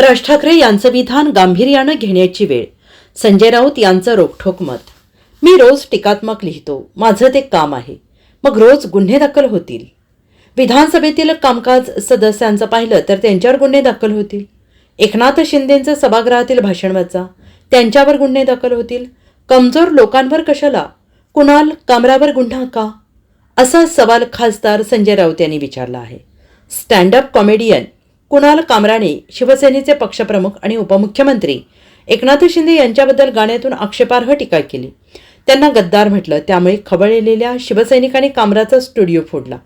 राज ठाकरे यांचं विधान गांभीर्यानं घेण्याची वेळ. संजय राऊत यांचं रोखठोक मत. मी रोज टीकात्मक लिहितो. माझं ते काम आहे. मग रोज गुन्हे दाखल होतील. विधानसभेतील कामकाज सदस्यांचं पाहिलं तर त्यांच्यावर गुन्हे दाखल होतील. एकनाथ शिंदेंचं सभागृहातील भाषण वाचा. त्यांच्यावर गुन्हे दाखल होतील. कमजोर लोकांवर कशाला? कुणाल कामरावर गुन्हा का? असा सवाल खासदार संजय राऊत यांनी विचारला आहे. स्टँडअप कॉमेडियन कुणाल कामराने शिवसेनेचे पक्षप्रमुख आणि उपमुख्यमंत्री एकनाथ शिंदे यांच्याबद्दल गाण्यातून आक्षेपार्ह टीका केली. त्यांना गद्दार म्हटलं. त्यामुळे खबळलेल्या शिवसैनिकांनी कामराचा स्टुडिओ फोडला.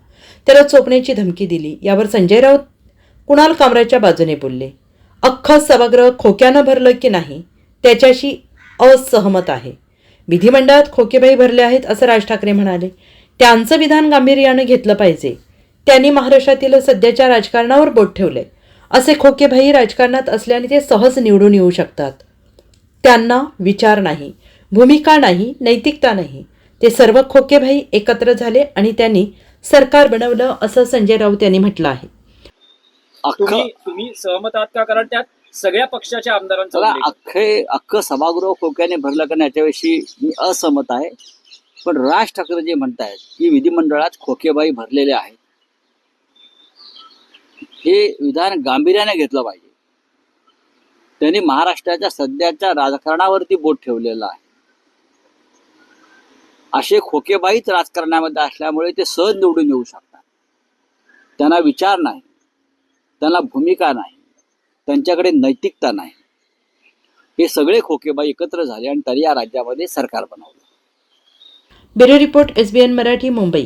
त्याला चोपण्याची धमकी दिली. यावर संजय राऊत कुणाल कामराच्या बाजूने बोलले. अख्खं सभागृह खोक्यानं भरलं की नाही? त्याच्याशी असहमत आहे. विधिमंडळात खोकेबाई भरले आहेत असं राज ठाकरे म्हणाले. त्यांचं विधान गांभीर्यानं घेतलं पाहिजे. त्यांनी महाराष्ट्रातील सध्याच्या राजकारणावर बोट ठेवले असे खोकेबाई राजकारणात असल्याने ते सहज निवडून येऊ शकतात. त्यांना विचार नाही भूमिका नाही नैतिकता नाही. ते सर्व खोकेभाई एकत्र झाले आणि त्यांनी सरकार बनवलं असं संजय राऊत यांनी म्हटलं आहे. अख्खं तुम्ही तुम्ही सहमत आहात का? कारण त्यात सगळ्या पक्षाच्या आमदारांचा. अख्खे अख्खं सभागृह खोक्याने भरलं का याच्याविषयी मी असहमत आहे. पण राज ठाकरे जे म्हणतायत की विधिमंडळात खोकेबाई भरलेले आहेत. हे विधान गांभीर्याने घेतलं पाहिजे. त्यांनी महाराष्ट्राच्या सध्याच्या राजकारणावरती बोट ठेवलेलं आहे. असे खोकेबाईच राजकारणामध्ये असल्यामुळे ते सहज निवडून येऊ शकतात. त्यांना विचार नाही. त्यांना भूमिका नाही. त्यांच्याकडे नैतिकता नाही. हे सगळे खोकेबाई एकत्र झाले आणि तरी या राज्यामध्ये सरकार बनवलं. Bureau report SBN Marathi Mumbai.